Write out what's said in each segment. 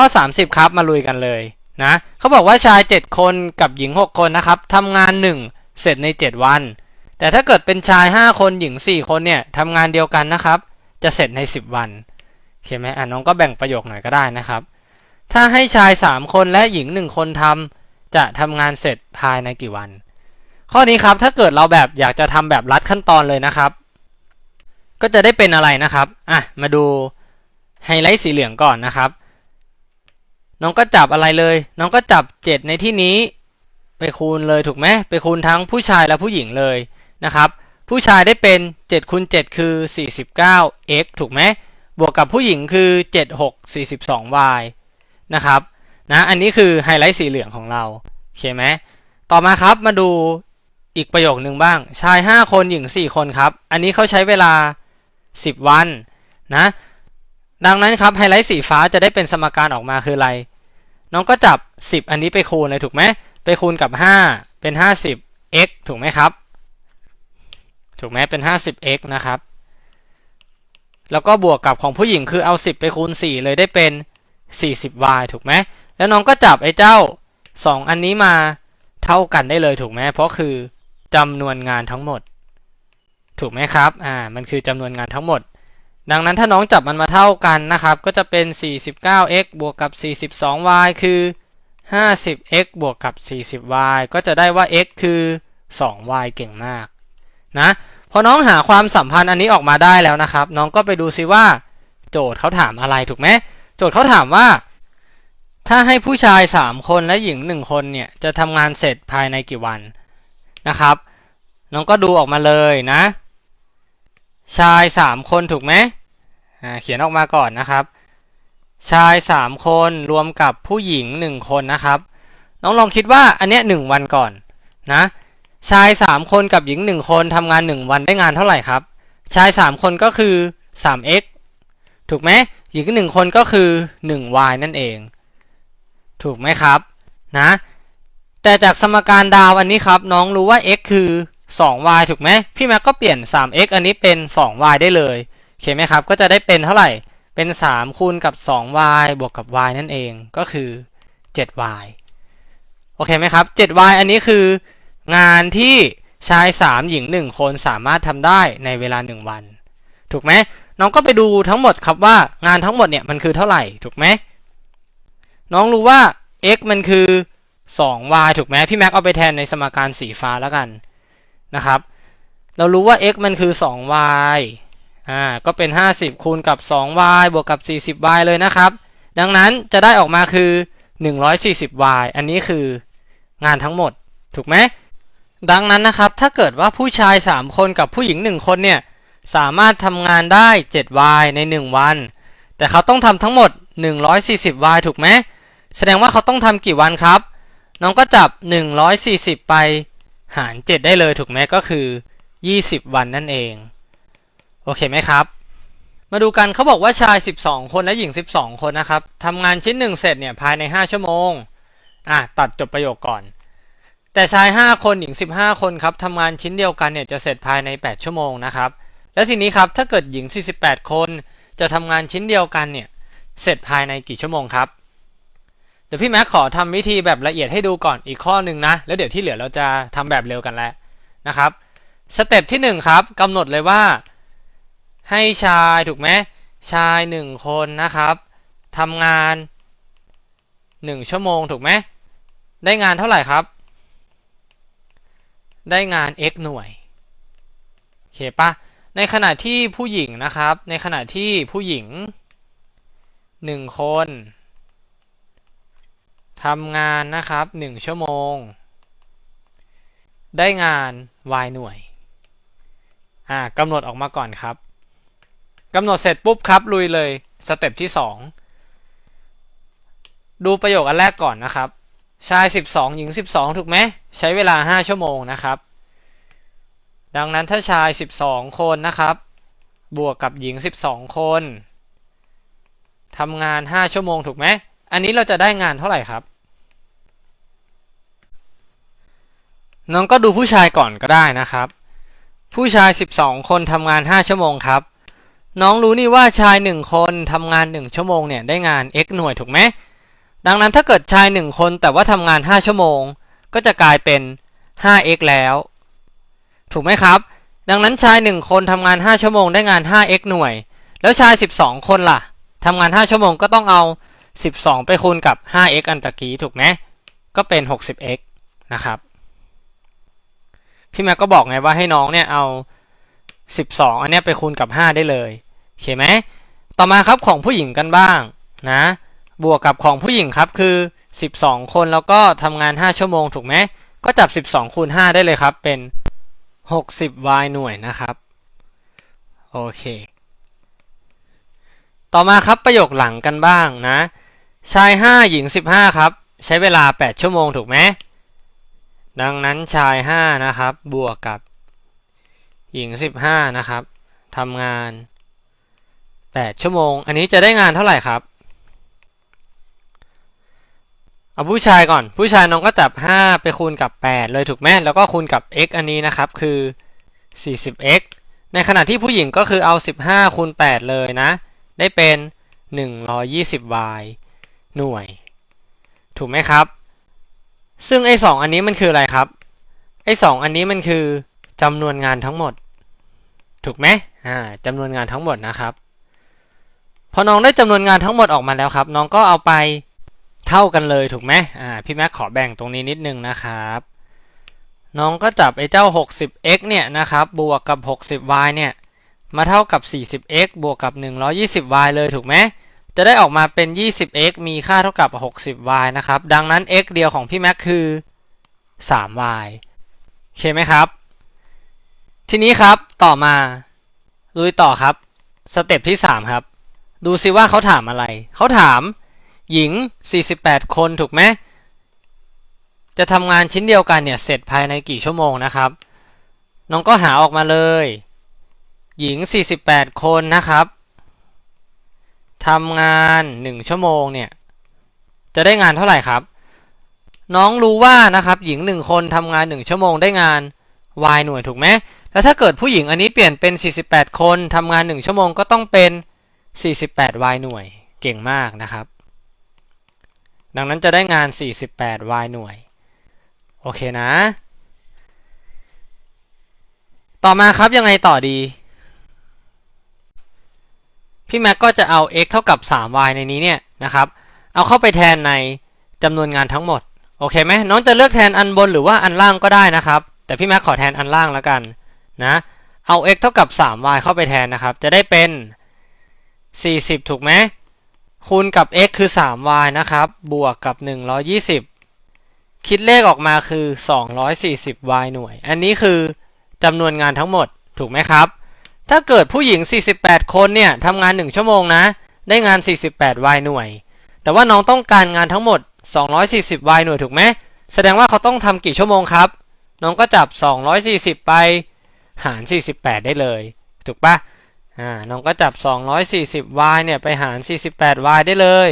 ข้อ 30 ครับมาลุยกันเลยนะเขาบอกว่าชาย 7 คนกับหญิง 6 คนนะครับทำงาน 1 เสร็จใน 7 วัน แต่ถ้าเกิดเป็นชาย 5 คนหญิง 4 คนเนี่ยทำงานเดียวกันนะครับ จะเสร็จใน 10 วันโอเคไหมอะน้องก็แบ่งประโยคหน่อยก็ได้นะครับ ถ้าให้ชาย 3 คนและหญิง 1 คนทำจะทำงานเสร็จภายในกี่วัน ข้อนี้ครับถ้าเกิดเราแบบอยากจะทำแบบรัดขั้นตอนเลยนะครับ ก็จะได้เป็นอะไรนะครับอะมาดูไฮไลท์สีเหลืองก่อนนะครับ น้องก็จับอะไรเลย น้องก็จับ 7 ในที่นี้ ไปคูณเลยถูกไหมไปคูณทั้งผู้ชายและผู้หญิงเลยนะครับ ผู้ชายได้เป็น7คูณ7คือ 49x ถูกไหมบวกกับผู้หญิงคือ 76 42y นะครับนะอันนี้คือไฮไลท์สีเหลืองของเราโอเคไหมต่อมาครับมาดูอีกประโยคนึงบ้าง ชาย 5 คนหญิง 4 คนครับ อันนี้เขาใช้เวลา 10 วันนะ ดังนั้นครับไฮไลท์สีฟ้าจะได้เป็นสมการออกมาคืออะไร น้องก็จับ 10 อันนี้ไปคูณเลยถูกไหมไปคูณกับ 5 เป็น 50x ถูกไหมครับ ถูกไหมเป็น 50x นะครับ แล้วก็บวกกับของผู้หญิงคือเอา 10 ไปคูณ 4 เลยได้เป็น 40y ถูกไหมแล้วน้องก็จับไอ้เจ้า 2 อันนี้มาเท่ากันได้เลยถูกไหมเพราะคือจำนวนงานทั้งหมด ถูกไหมครับ อ่า มันคือจำนวนงานทั้งหมด ดังนั้นถ้าน้องจับมันมาเท่ากันนะครับ ก็จะเป็น 49x บวกกับ 42y คือ 50x บวกกับ 40y ก็จะได้ว่า x คือ 2y เก่งมากนะพอน้องหาความสัมพันธ์อันนี้ออกมาได้แล้วนะครับ น้องก็ไปดูซิว่า โจทย์เขาถามอะไรถูกไหมโจทย์เขาถามว่า ถ้าให้ผู้ชาย 3 คนและหญิง 1 คนเนี่ยจะทำงานเสร็จภายในกี่วันนะครับ น้องก็ดูออกมาเลยนะ ชาย 3 คนถูกไหม เขียนออกมาก่อนนะครับ ชาย 3 คนรวมกับผู้หญิง 1 คนนะครับ น้องลองคิดว่าอันเนี้ย1วันก่อนนะชาย 3 คนกับหญิง 1 คนทำงาน 1 วันได้งานเท่าไหร่ครับ ชาย 3 คนก็คือ 3x ถูกไหมหญิง 1 คนก็คือ 1y นั่นเอง ถูกไหมครับนะแต่จากสมการดาวอันนี้ครับ น้องรู้ว่า x คือ 2y ถูกไหมพี่แม็กก็เปลี่ยน 3x อันนี้เป็น 2y ได้เลย โอเคไหมครับ ก็จะได้เป็นเท่าไหร่ เป็น 3 คูณกับ 2y บวกกับ y นั่นเอง ก็คือ 7y โอเคไหมครับ 7y อันนี้คืองานที่ชาย 3 หญิง 1 คนสามารถทำได้ในเวลา 1 วัน ถูกไหม น้องก็ไปดูทั้งหมดครับว่างานทั้งหมดเนี่ยมันคือเท่าไหร่ ถูกไหม น้องรู้ว่า x มันคือ 2y ถูกไหม พี่แม็กเอาไปแทนในสมการสีฟ้าแล้วกันนะครับ เรารู้ว่า x มันคือ 2y อ่าก็เป็น 50 คูณกับ 2y บวกกับ 40y เลยนะครับ ดังนั้นจะได้ออกมาคือ 140y อันนี้คืองานทั้งหมด ถูกไหมดังนั้นนะครับ ถ้าเกิดว่าผู้ชาย 3 คนกับผู้หญิง 1 คนเนี่ย สามารถทำงานได้ 7y ใน 1 วัน แต่เขาต้องทำทั้งหมด 140y ถูกไหม แสดงว่าเขาต้องทำกี่วันครับ น้องก็จับ 140 ไปหาร 7 ได้เลยถูกไหมก็คือ 20 วันนั่นเอง โอเคไหมครับ มาดูกันเขาบอกว่าชาย 12 คนและหญิง 12 คนนะครับทำงานชิ้นหนึ่งเสร็จเนี่ยภายใน 5 ชั่วโมงอะตัดจบประโยคก่อน แต่ชาย 5 คนหญิง 15 คนครับทำงานชิ้นเดียวกันเนี่ยจะเสร็จภายใน 8 ชั่วโมงนะครับแล้วทีนี้ครับถ้าเกิดหญิง 48 คนจะทำงานชิ้นเดียวกันเนี่ยเสร็จภายในกี่ชั่วโมงครับเดี๋ยวพี่แม็กขอทำวิธีแบบละเอียดให้ดูก่อนอีกข้อหนึ่งนะ แล้วเดี๋ยวที่เหลือเราจะทำแบบเร็วกันแล้วนะครับ สเต็ปที่1ครับกำหนดเลยว่า ให้ชายถูกไหมชายหนึ่งคนนะครับทำงานหนึ่งชั่วโมงถูกไหมได้งานเท่าไหร่ครับ ได้งาน x หน่วยโอเคปะในขณะที่ผู้หญิงนะครับ ในขณะที่ผู้หญิงหนึ่งคนทำงานนะครับหนึ่งชั่วโมง ได้งาน y หน่วยอ่ากำหนดออกมาก่อนครับ กำหนดเสร็จปุ๊บครับ ลุยเลยสเต็ปที่ 2 ดูประโยคอันแรกก่อนนะครับ ชาย 12 หญิง 12 ถูกไหม ใช้เวลา 5 ชั่วโมงนะครับ ดังนั้นถ้าชาย 12 คนนะครับ บวกกับหญิง 12 คนทำงาน 5 ชั่วโมงถูกไหม อันนี้เราจะได้งานเท่าไหร่ครับ น้องก็ดูผู้ชายก่อนก็ได้นะครับ ผู้ชาย 12 คนทำงาน 5 ชั่วโมงครับ น้องรู้นี่ว่าชาย1คนทำงาน1ชั่วโมงเนี่ยได้งาน x หน่วยถูกไหมดังนั้นถ้าเกิดชาย1คนแต่ว่าทำงาน 5 ชั่วโมง ก็จะกลายเป็น 5x แล้ว ถูกไหมครับ ดังนั้นชาย1คนทำงาน 5 ชั่วโมงได้งาน 5x หน่วย แล้วชาย 12 คนล่ะทำงาน 5 ชั่วโมงก็ต้องเอา 12 ไปคูณกับ 5x อันตะกี้ถูกไหมก็เป็น 60x นะครับ พี่แม็กก็บอกไงว่าให้น้องเนี่ยเอา 12 อันเนี้ยไปคูณกับ 5 ได้เลย โอเคไหมต่อมาครับของผู้หญิงกันบ้างนะบวกกับของผู้หญิงครับคือ 12 คนแล้วก็ทำงาน 5 ชั่วโมงถูกไหมก็จับ 12คูณ5ได้เลยครับเป็น 60y หน่วยนะครับโอเค ต่อมาครับประโยคหลังกันบ้างนะชาย 5 หญิง 15 ครับ ใช้เวลา 8 ชั่วโมงถูกไหมดังนั้นชาย 5 นะครับ บวกกับหญิง 15 นะครับทำงาน 8 ชั่วโมง อันนี้จะได้งานเท่าไหร่ครับ เอาผู้ชายก่อน ผู้ชายน้องก็จับ 5 ไปคูณกับ 8 เลยถูกไหมแล้วก็คูณกับ x อันนี้นะครับ คือ 40x ในขณะที่ผู้หญิงก็คือเอา 15คูณ8เลยนะ ได้เป็น 120y หน่วย ถูกไหมครับ ซึ่งไอ้สองอันนี้มันคืออะไรครับ ไอ้สองอันนี้มันคือจำนวนงานทั้งหมด ถูกไหมอ่าจำนวนงานทั้งหมดนะครับ อน้องได้จำนวนงานทั้งหมดออกมาแล้วครับ น้องก็เอาไปเท่ากันเลยถูกไหมอ่าพี่แม็กขอแบ่งตรงนี้นิดนึงนะครับ น้องก็จับไอ้เจ้า 60x เนี่ยนะครับบวกกับ 60y เนี่ยมาเท่ากับ 40x บวกกับ 120y เลยถูกไหมจะได้ออกมาเป็น 20x มีค่าเท่ากับ 60y นะครับ ดังนั้น x เดียวของพี่แม็กคือ 3y โอเคไหมครับ ทีนี้ครับต่อมาลุยต่อครับ สเต็ปที่ 3 ครับ ดูซิว่าเขาถามอะไร เขาถาม หญิง 48 คนถูกไหม จะทำงานชิ้นเดียวกันเนี่ย เสร็จภายในกี่ชั่วโมงนะครับ น้องก็หาออกมาเลย หญิง 48 คนนะครับทำงาน 1 ชั่วโมงเนี่ย จะได้งานเท่าไหร่ครับ น้องรู้ว่านะครับ หญิง 1 คนทำงาน 1 ชั่วโมงได้งาน y หน่วยถูกไหมแล้วถ้าเกิดผู้หญิงอันนี้เปลี่ยนเป็น 48 คนทำงาน 1 ชั่วโมงก็ต้องเป็น 48y หน่วย เก่งมากนะครับ ดังนั้นจะได้งาน 48y หน่วย โอเคนะ ต่อมาครับยังไงต่อดี พี่แม็กก็จะเอา x เท่ากับ 3y ในนี้เนี่ยนะครับ เอาเข้าไปแทนในจำนวนงานทั้งหมด โอเคไหมน้องจะเลือกแทนอันบนหรือว่าอันล่างก็ได้นะครับ แต่พี่แม็กขอแทนอันล่างแล้วกันนะ เอา x เท่ากับ 3y เข้าไปแทนนะครับ จะได้เป็น 40 ถูกไหมคูณกับ x คือ 3y นะครับ บวกกับ 120 คิดเลขออกมาคือ 240y หน่วย อันนี้คือจำนวนงานทั้งหมดถูกไหมครับ ถ้าเกิดผู้หญิง 48 คนเนี่ยทำงาน 1 ชั่วโมงนะ ได้งาน 48y หน่วย แต่ว่าน้องต้องการงานทั้งหมด 240y หน่วยถูกไหม แสดงว่าเขาต้องทำกี่ชั่วโมงครับ น้องก็จับ 240 ไปหาร 48 ได้เลย ถูกปะ อ่าน้องก็จับ 240y เนี่ยไปหาร 48y ได้เลย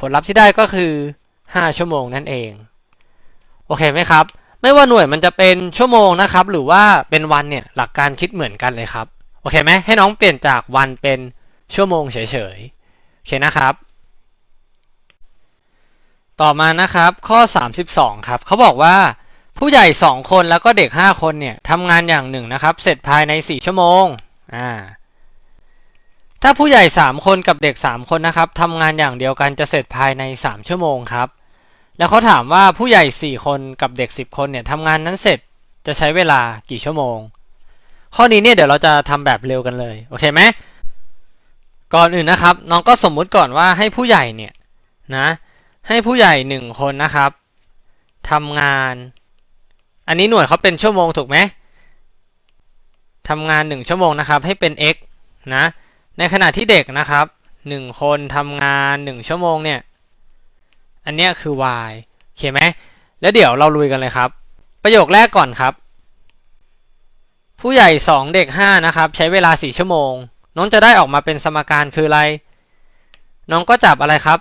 ผลลัพธ์ที่ได้ก็คือ 5 ชั่วโมงนั่นเอง โอเคไหมครับ ไม่ว่าหน่วยมันจะเป็นชั่วโมงนะครับ หรือว่าเป็นวันเนี่ยหลักการคิดเหมือนกันเลยครับ โอเคไหมให้น้องเปลี่ยนจากวันเป็นชั่วโมงเฉยๆ โอเคนะครับ ต่อมานะครับข้อ 32 ครับเขาบอกว่าผู้ใหญ่ 2 คนแล้วก็เด็ก 5 คนเนี่ยทำงานอย่างหนึ่งนะครับ เสร็จภายใน 4 ชั่วโมงอ่า ถ้าผู้ใหญ่ 3 คนกับเด็ก 3 คนนะครับทำงานอย่างเดียวกันจะเสร็จภายใน 3 ชั่วโมงครับ แล้วเขาถามว่าผู้ใหญ่ 4 คนกับเด็ก 10 คนเนี่ยทำงานนั้นเสร็จจะใช้เวลากี่ชั่วโมง ข้อนี้เนี่ยเดี๋ยวเราจะทำแบบเร็วกันเลย โอเคไหมก่อนอื่นนะครับ น้องก็สมมุติก่อนว่าให้ผู้ใหญ่เนี่ยนะให้ผู้ใหญ่หนึ่งคนนะครับทำงาน อันนี้หน่วยเขาเป็นชั่วโมงถูกไหมทำงานหนึ่งชั่วโมงนะครับให้เป็น x นะ ในขณะที่เด็กนะครับหนึ่งคนทำงานหนึ่งชั่วโมงเนี่ย อันเนี้ยคือ y โอเคไหม แล้วเดี๋ยวเราลุยกันเลยครับ ประโยคแรกก่อนครับ ผู้ใหญ่ 2 เด็ก 5 นะครับ ใช้เวลา 4 ชั่วโมง น้องจะได้ออกมาเป็นสมการคืออะไร น้องก็จับอะไรครับ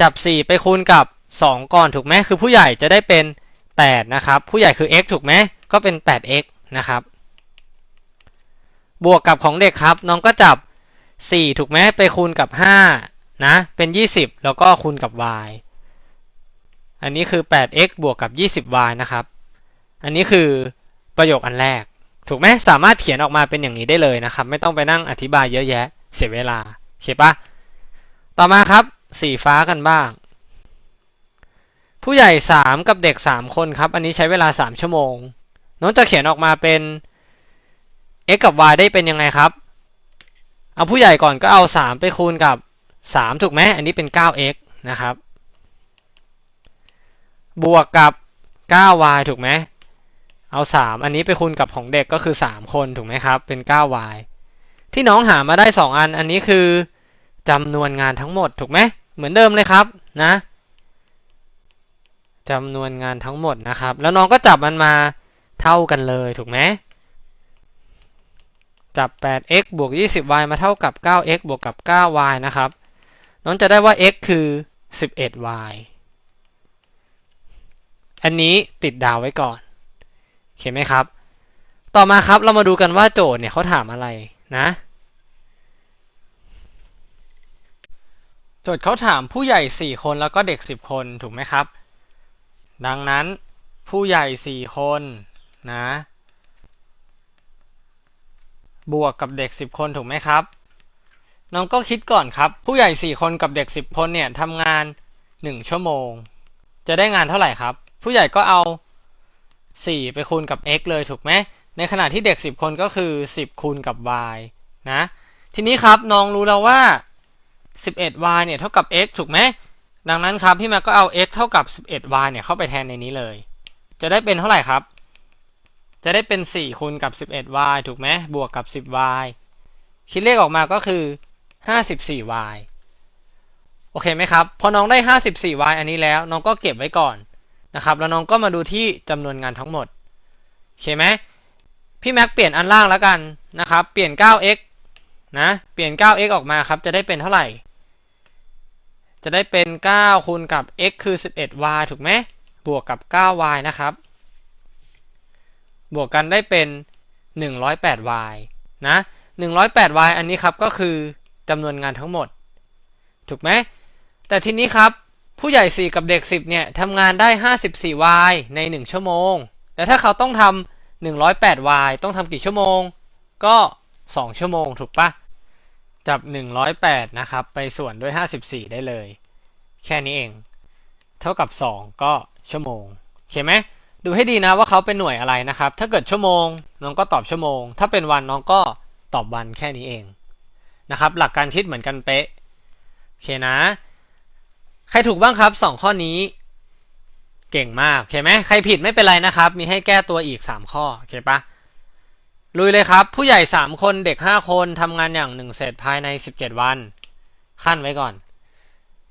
จับ 4 ไปคูณกับ 2 ก่อนถูกไหมคือผู้ใหญ่จะได้เป็น 8 นะครับ ผู้ใหญ่คือ x ถูกไหมก็เป็น 8x นะครับ บวกกับของเด็กครับ น้องก็จับ 4 ถูกไหมไปคูณกับ 5 นะ เป็น 20 แล้วก็คูณกับ y อันนี้คือ 8x บวกกับ 20y นะครับ อันนี้คือประโยคอันแรก ถูกไหมสามารถเขียนออกมาเป็นอย่างนี้ได้เลยนะครับ ไม่ต้องไปนั่งอธิบายเยอะแยะ เสียเวลาโอเคปะต่อมาครับ สีฟ้ากันบ้าง ผู้ใหญ่ 3 กับเด็ก 3 คนครับ อันนี้ใช้เวลา 3 ชั่วโมงน้องจะเขียนออกมาเป็น x กับ y ได้เป็นยังไงครับ เอาผู้ใหญ่ก่อนก็เอา 3 ไปคูณกับ 3 ถูกไหมอันนี้เป็น 9x นะครับ บวกกับ 9y ถูกไหมเอา 3 อันนี้ไปคูณกับของเด็กก็คือ 3 คนถูกไหมครับ เป็น 9y ที่น้องหามาได้ 2 อัน อันนี้คือจำนวนงานทั้งหมดถูกไหมเหมือนเดิมเลยครับนะจำนวนงานทั้งหมดนะครับ แล้วน้องก็จับมันมาเท่ากันเลยถูกไหม จับ 8x บวก 20y มาเท่ากับ 9x บวกกับ 9y นะครับน้องจะได้ว่า x คือ 11y อันนี้ติดดาวไว้ก่อนโอเคไหมครับ ต่อมาครับเรามาดูกันว่าโจทย์เนี่ยเขาถามอะไรนะ โจทย์เขาถามผู้ใหญ่ 4 คนแล้วก็เด็ก 10 คนถูกไหมครับ ดังนั้นผู้ใหญ่ 4 คนนะ บวกกับเด็ก 10 คนถูกไหมครับ น้องก็คิดก่อนครับ ผู้ใหญ่ 4 คนกับเด็ก 10 คนเนี่ยทำงาน 1 ชั่วโมง จะได้งานเท่าไหร่ครับ ผู้ใหญ่ก็เอา 4 ไปคูณกับ x เลยถูกไหมในขณะที่เด็ก 10 คนก็คือ 10 คูณกับ y นะ ทีนี้ครับน้องรู้แล้วว่า 11y เนี่ยเท่ากับ x ถูกไหมดังนั้นครับพี่มาก็เอา x เท่ากับ 11y เนี่ยเข้าไปแทนในนี้เลย จะได้เป็นเท่าไหร่ครับ จะได้เป็น 4คูณกับ 11y ถูกไหมบวกกับ 10y คิดเลขออกมาก็คือ 54y โอเคไหมครับ พอน้องได้ 54y อันนี้แล้ว น้องก็เก็บไว้ก่อนนะครับ แล้วน้องก็มาดูที่จำนวนงานทั้งหมด โอเคไหม พี่แม็กเปลี่ยนอันล่างแล้วกันนะครับ เปลี่ยน 9x นะ เปลี่ยน 9x ออกมาครับ จะได้เป็นเท่าไหร่ จะได้เป็น 9คูณกับ x คือ 11y ถูกไหม บวกกับ 9y นะครับ บวกกันได้เป็น 108y นะ 108y อันนี้ครับก็คือจำนวนงานทั้งหมด ถูกไหม แต่ทีนี้ครับ ผู้ใหญ่ 4 กับเด็ก 10 เนี่ยทำงานได้ 54y ใน 1 ชั่วโมง แต่ถ้าเขาต้องทำ 108y ต้องทำกี่ชั่วโมง ก็ 2 ชั่วโมง ถูกปะจับ 108 นะครับ ไปส่วนด้วย 54 ได้เลย แค่นี้เอง เท่ากับ 2 ก็ชั่วโมงโอเคไหม ดูให้ดีนะว่าเขาเป็นหน่วยอะไรนะครับ ถ้าเกิดชั่วโมง น้องก็ตอบชั่วโมง ถ้าเป็นวันน้องก็ตอบวันแค่นี้เองนะครับ หลักการคิดเหมือนกันเป๊ะโอเคนะ ใครถูกบ้างครับ 2 ข้อนี้ เก่งมากโอเคไหมใครผิดไม่เป็นไรนะครับ มีให้แก้ตัวอีก 3 ข้อโอเคปะลุยเลยครับ ผู้ใหญ่ 3 คนเด็ก 5 คนทำงานอย่าง1เสร็จภายใน 17 วัน ขั้นไว้ก่อน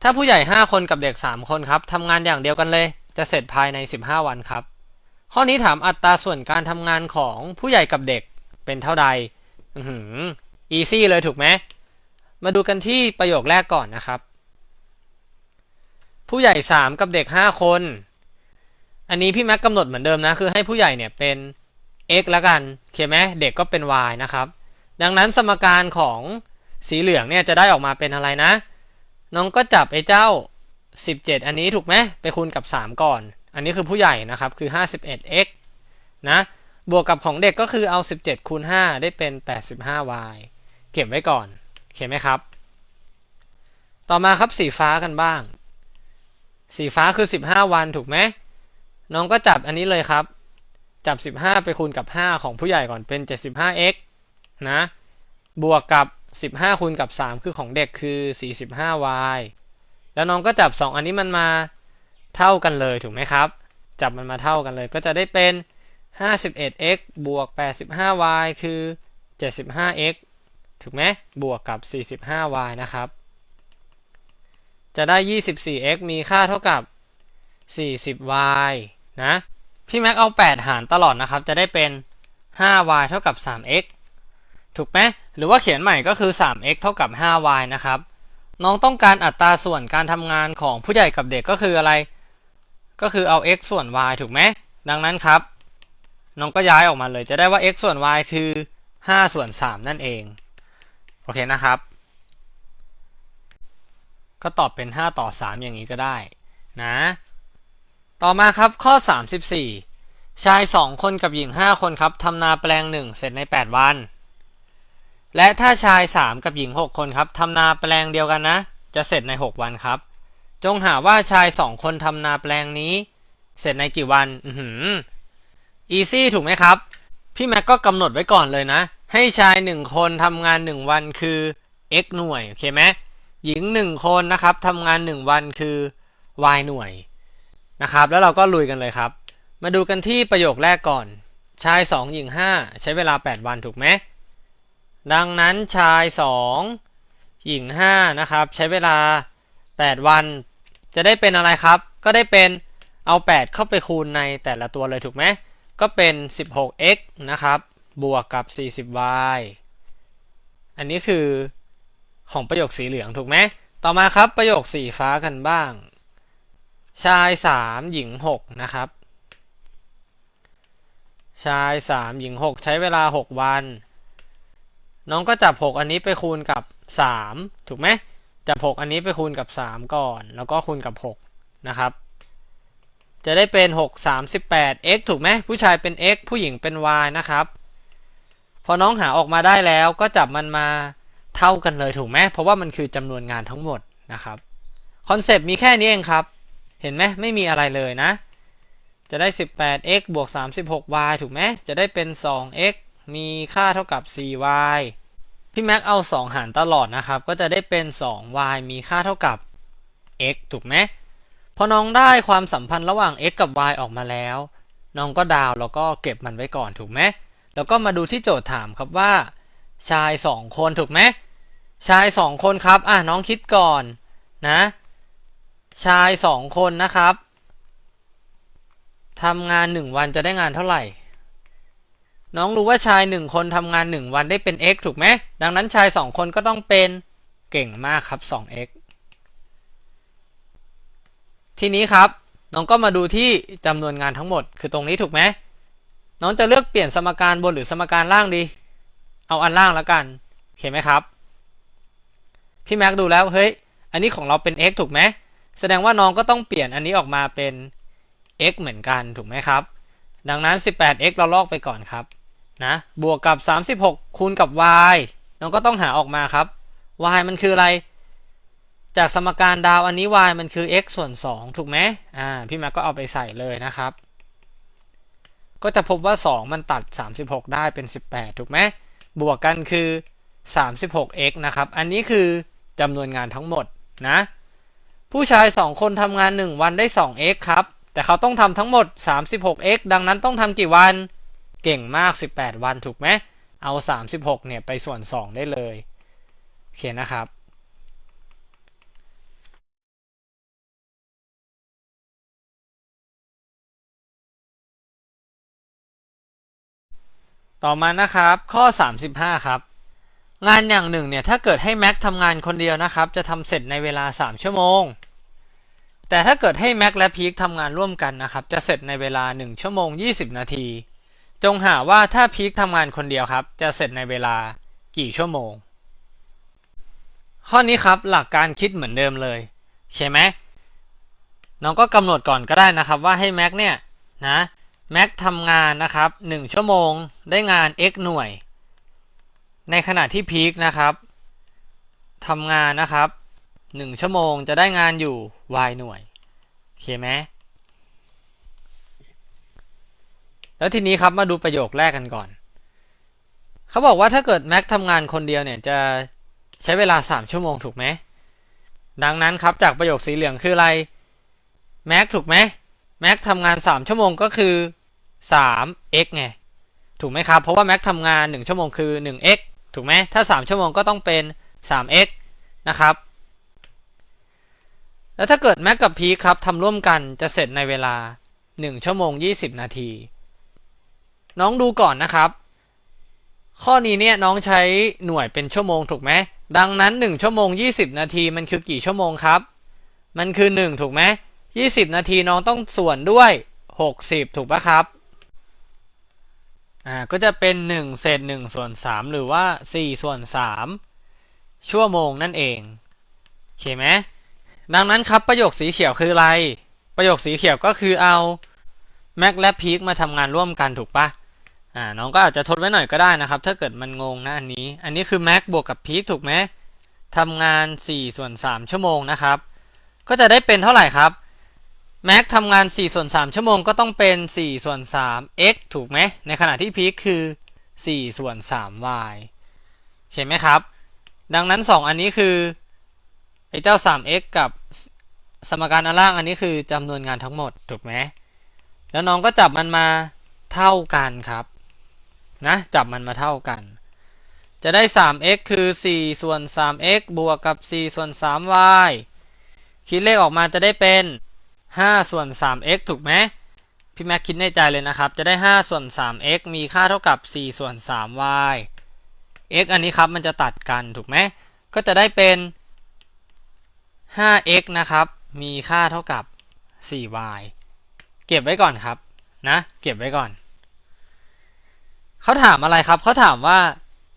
ถ้าผู้ใหญ่ 5 คนกับเด็ก 3 คนครับทำงานอย่างเดียวกันเลย จะเสร็จภายใน 15 วันครับ ข้อนี้ถามอัตราส่วนการทำงานของผู้ใหญ่กับเด็กเป็นเท่าใดอือหืออีซี่เลยถูกไหม มาดูกันที่ประโยคแรกก่อนนะครับ ผู้ใหญ่ 3 กับเด็ก 5 คน อันนี้พี่แม็กกำหนดเหมือนเดิมนะ คือให้ผู้ใหญ่เนี่ยเป็น x ล้วกันโอเคไหมเด็กก็เป็น y นะครับ ดังนั้นสมการของสีเหลืองเนี่ยจะได้ออกมาเป็นอะไรนะ น้องก็จับไอ้เจ้า 17 อันนี้ถูกไหมไปคูณกับ 3 ก่อน อันนี้คือผู้ใหญ่นะครับคือ 51x นะ บวกกับของเด็กก็คือเอา 17คูณ5ได้เป็น 85y เก็บไว้ก่อนโอเคไหมครับ ต่อมาครับสีฟ้ากันบ้าง สีฟ้าคือ 15 วันถูกไหม น้องก็จับอันนี้เลยครับ จับ 15 ไปคูณกับ 5 ของผู้ใหญ่ก่อนเป็น 75x นะ บวกกับ 15คูณกับ 3 คือของเด็กคือ 45y แล้วน้องก็จับ 2 อันนี้มันมา เท่ากันเลยถูกไหมครับ จับมันมาเท่ากันเลยก็จะได้เป็น 51x บวก 85y คือ 75x ถูกไหมบวกกับ 45y นะครับ จะได้ 24x มีค่าเท่ากับ 40y นะ พี่แม็กเอา 8 หารตลอดนะครับ จะได้เป็น 5y เท่ากับ 3x ถูกไหมหรือว่าเขียนใหม่ก็คือ 3x เท่ากับ 5y นะครับ น้องต้องการอัตราส่วนการทำงานของผู้ใหญ่กับเด็กก็คืออะไร ก็คือเอา x ส่วน y ถูกไหมดังนั้นครับ น้องก็ย้ายออกมาเลย จะได้ว่า x ส่วน y คือ 5 ส่วน 3 นั่นเอง โอเคนะครับ ก็ตอบเป็น 5 ต่อ 3 อย่างนี้ก็ได้นะ ต่อมาครับข้อ 34 ชาย 2 คนกับหญิง 5 คนครับทำนาแปลง 1 เสร็จใน 8 วัน และถ้าชาย 3 กับหญิง 6 คนครับทำนาแปลงเดียวกันนะ จะเสร็จใน 6 วันครับ จงหาว่าชาย2คนทำนาแปลงนี้ เสร็จในกี่วัน อือหืออีซี่ถูกไหมครับ พี่แม็กก็กำหนดไว้ก่อนเลยนะ ให้ชาย1คนทำงาน1วันคือ x หน่วย โอเคไหมหญิง1คนนะครับทำงาน1วันคือ y หน่วยนะครับ แล้วเราก็ลุยกันเลยครับ มาดูกันที่ประโยคแรกก่อน ชาย 2 หญิง 5 ใช้เวลา 8 วันถูกไหมดังนั้นชาย 2 หญิง 5 นะครับ ใช้เวลา 8 วัน จะได้เป็นอะไรครับ ก็ได้เป็นเอา 8 เข้าไปคูณในแต่ละตัวเลยถูกไหม ก็เป็น 16x นะครับ บวกกับ 40y อันนี้คือของประโยคสีเหลืองถูกไหม ต่อมาครับประโยคสีฟ้ากันบ้าง ชาย 3 หญิง 6 นะครับ ชาย 3 หญิง 6 ใช้เวลา 6 วัน น้องก็จับ 6 อันนี้ไปคูณกับ 3 ถูกไหม จับ6อันนี้ไปคูณกับ 3 ก่อน แล้วก็คูณกับ 6 นะครับ จะได้เป็น 6 38 x ถูกไหมผู้ชายเป็น x ผู้หญิงเป็น y นะครับ พอน้องหาออกมาได้แล้วก็จับมันมาเท่ากันเลยถูกไหมเพราะว่ามันคือจำนวนงานทั้งหมดนะครับคอนเซปต์มีแค่นี้เองครับ เห็นไหมไม่มีอะไรเลยนะ จะได้ 18x บวก 36y ถูกไหมจะได้เป็น 2x มีค่าเท่ากับ 4y พี่แม็กเอา 2 หารตลอดนะครับ ก็จะได้เป็น 2y มีค่าเท่ากับ x ถูกไหมพอน้องได้ความสัมพันธ์ระหว่าง x กับ y ออกมาแล้ว น้องก็ดาวแล้วก็เก็บมันไว้ก่อนถูกไหมแล้วก็มาดูที่โจทย์ถามครับว่า ชาย 2 คนถูกไหมชาย 2 คนครับอะน้องคิดก่อนนะชาย 2 คนนะครับทำงาน 1 วันจะได้งานเท่าไหร่ น้องรู้ว่าชาย1คนทำงาน1วันได้เป็น x ถูกไหม ดังนั้นชาย2คนก็ต้องเป็นเก่งมากครับ 2x ทีนี้ครับ น้องก็มาดูที่จำนวนงานทั้งหมด คือตรงนี้ถูกไหม น้องจะเลือกเปลี่ยนสมการบนหรือสมการล่างดี เอาอันล่างแล้วกันเห็นไหมครับ พี่แม็กดูแล้วเฮ้ย อันนี้ของเราเป็น x ถูกไหม แสดงว่าน้องก็ต้องเปลี่ยนอันนี้ออกมาเป็น x เหมือนกันถูกไหมครับ ดังนั้น 18x เราลอกไปก่อนครับ นะบวกกับ 36 คูณกับ y น้องก็ต้องหาออกมาครับ y มันคืออะไร จากสมการดาวอันนี้ y มันคือ x ส่วน 2 ถูกไหมอ่าพี่แม็กก็เอาไปใส่เลยนะครับ ก็จะพบว่า 2 มันตัด 36 ได้เป็น 18 ถูกไหมบวกกันคือ 36x นะครับ อันนี้คือจำนวนงานทั้งหมดนะ ผู้ชาย 2 คนทำงาน 1 วันได้ 2x ครับ แต่เขาต้องทำทั้งหมด 36x ดังนั้นต้องทำกี่วัน เก่งมาก 18 วันถูกไหมเอา 36เนี่ยไปส่วน 2 ได้เลยโอเคนะครับต่อมานะครับข้อ 35 ครับ งานอย่างหนึ่งเนี่ยถ้าเกิดให้แม็กทำงานคนเดียวนะครับ จะทำเสร็จในเวลา 3 ชั่วโมง แต่ถ้าเกิดให้แม็กและพีคทำงานร่วมกันนะครับ จะเสร็จในเวลา 1 ชั่วโมง 20 นาที จงหาว่าถ้าพีคทำงานคนเดียวครับ จะเสร็จในเวลากี่ชั่วโมง ข้อนี้ครับหลักการคิดเหมือนเดิมเลยใช่ไหมน้องก็กำหนดก่อนก็ได้นะครับว่าให้แม็กเนี่ยนะแม็กทำงานนะครับ 1 ชั่วโมงได้งาน x หน่วย ในขณะที่พีคนะครับทำงานนะครับ 1 ชั่วโมงจะได้งานอยู่ y หน่วยโอเคไหม แล้วทีนี้ครับมาดูประโยคแรกกันก่อน เขาบอกว่าถ้าเกิดแม็กทำงานคนเดียวเนี่ยจะใช้เวลา 3 ชั่วโมงถูกไหม ดังนั้นครับจากประโยคสีเหลืองคืออะไร แม็กถูกไหมแม็กทำงาน 3 ชั่วโมงก็คือ 3x ไง ถูกไหมครับ เพราะว่าแม็กทำงาน 1 ชั่วโมงคือ 1x ถูกไหมถ้า 3 ชั่วโมงก็ต้องเป็น 3x นะครับ แล้วถ้าเกิดแม็กกับพีคครับทำร่วมกันจะเสร็จในเวลา 1 ชั่วโมง 20 นาที น้องดูก่อนนะครับ ข้อนี้เนี่ยน้องใช้หน่วยเป็นชั่วโมงถูกไหมดังนั้น 1 ชั่วโมง 20 นาทีมันคือกี่ชั่วโมงครับ มันคือ 1 ถูกไหม20 นาทีน้องต้องส่วนด้วย 60 ถูกปะครับอ่าก็จะเป็น 1 เศษ1ส่วน3หรือว่า 4 ส่วน 3 ชั่วโมงนั่นเองโอเคไหมดังนั้นครับประโยคสีเขียวคืออะไร ประโยคสีเขียวก็คือเอาแม็กและพีคมาทำงานร่วมกันถูกปะ อ่าน้องก็อาจจะทดไว้หน่อยก็ได้นะครับ ถ้าเกิดมันงงนะอันนี้ อันนี้คือแม็กบวกกับพีคถูกไหมทำงาน4ส่วน3ชั่วโมงนะครับ ก็จะได้เป็นเท่าไหร่ครับแม็กทำงาน4ส่วน3ชั่วโมงก็ต้องเป็น4ส่วน3 x ถูกไหมในขณะที่พีคคือ4ส่วน3 y เห็นไหมครับ ดังนั้น 2 อันนี้คือไอ้เจ้า 3x กับสมการอันล่างอันนี้คือจำนวนงานทั้งหมดถูกไหมแล้วน้องก็จับมันมาเท่ากันครับ นะจับมันมาเท่ากัน จะได้ 3x คือ 4 ส่วน 3x บวกกับ 4 ส่วน 3y คิดเลขออกมาจะได้เป็น 5 ส่วน 3x ถูกไหมพี่แม็กคิดในใจเลยนะครับ จะได้ 5 ส่วน 3x มีค่าเท่ากับ 4 ส่วน 3y x อันนี้ครับมันจะตัดกันถูกไหม ก็จะได้เป็น 5x นะครับ มีค่าเท่ากับ 4y เก็บไว้ก่อนครับ นะ เก็บไว้ก่อน เขาถามอะไรครับ เขาถามว่า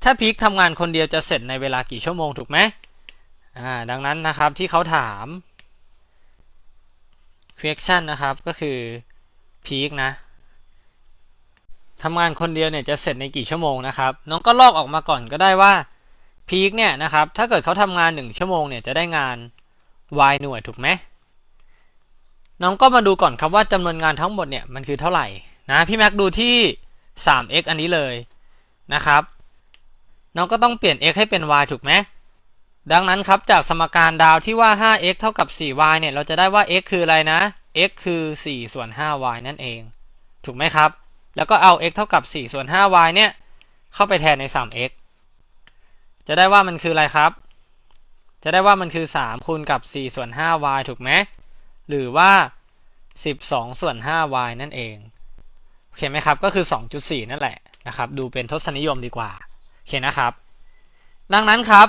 ถ้าพีคทำงานคนเดียวจะเสร็จในเวลากี่ชั่วโมงถูกไหมอ่า ดังนั้นนะครับที่เขาถาม question นะครับ ก็คือพีคนะทำงานคนเดียวเนี่ยจะเสร็จในกี่ชั่วโมงนะครับ น้องก็ลอกออกมาก่อนก็ได้ว่าพีคเนี่ยนะครับ ถ้าเกิดเขาทำงาน 1 ชั่วโมงเนี่ยจะได้งาน y หน่วยถูกไหมน้องก็มาดูก่อนครับว่าจำนวนงานทั้งหมดเนี่ยมันคือเท่าไหร่นะพี่แม็กดูที่ 3x อันนี้เลยนะครับน้องก็ต้องเปลี่ยน x ให้เป็น y ถูกไหมดังนั้นครับจากสมการดาวที่ว่า 5x เท่ากับ 4y เนี่ยเราจะได้ว่า x คืออะไรนะ x คือ 4 ส่วน 5y นั่นเอง ถูกไหมครับ แล้วก็เอา x เท่ากับ 4 ส่วน 5y เนี่ยเข้าไปแทนใน 3x จะได้ว่ามันคืออะไรครับ จะได้ว่ามันคือ 3 คูณกับ 4 ส่วน 5y ถูกไหมหรือว่า 12 ส่วน 5y นั่นเอง เคไหมครับ ก็คือ 2.4 นั่นแหละนะครับ ดูเป็นทศนิยมดีกว่า โอเคนะครับ ดังนั้นครับ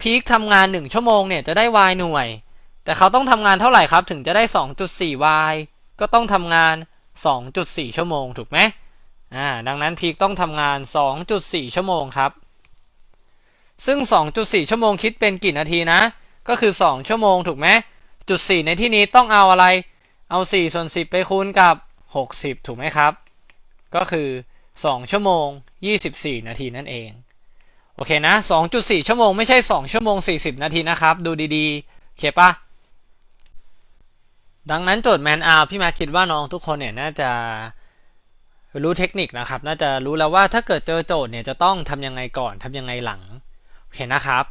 พีคทำงาน 1 ชั่วโมงเนี่ยจะได้ y หน่วย แต่เขาต้องทำงานเท่าไหร่ครับ ถึงจะได้ 2.4y ก็ต้องทำงาน 2.4 ชั่วโมง ถูกไหมอ่า ดังนั้นพีคต้องทำงาน 2.4 ชั่วโมงครับ ซึ่ง 2.4 ชั่วโมงคิดเป็นกี่นาทีนะ ก็คือ 2 ชั่วโมงถูกไหมจุด 4 ในที่นี้ต้องเอาอะไร เอา 4 ส่วน 10 ไปคูณกับ 60 ถูกไหมครับ ก็คือ 2 ชั่วโมง 24 นาทีนั่นเอง โอเคนะ 2.4 ชั่วโมงไม่ใช่ 2 ชั่วโมง 40 นาทีนะครับ ดูดีๆ โอเคปะดังนั้นโจทย์แมนอาพี่ม็กคิดว่าน้องทุกคนเนี่ยน่าจะรู้เทคนิคนะครับ น่าจะรู้แล้วว่าถ้าเกิดเจอโจทย์เนี่ยจะต้องทำยังไงก่อนทำยังไงหลัง โอเคนะครับ